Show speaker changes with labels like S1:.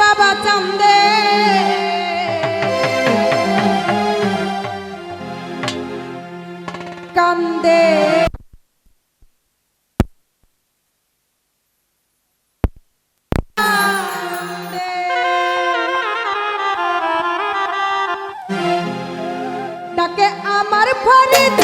S1: বাবা চান্দে। কান্দে। আমার ফরিদ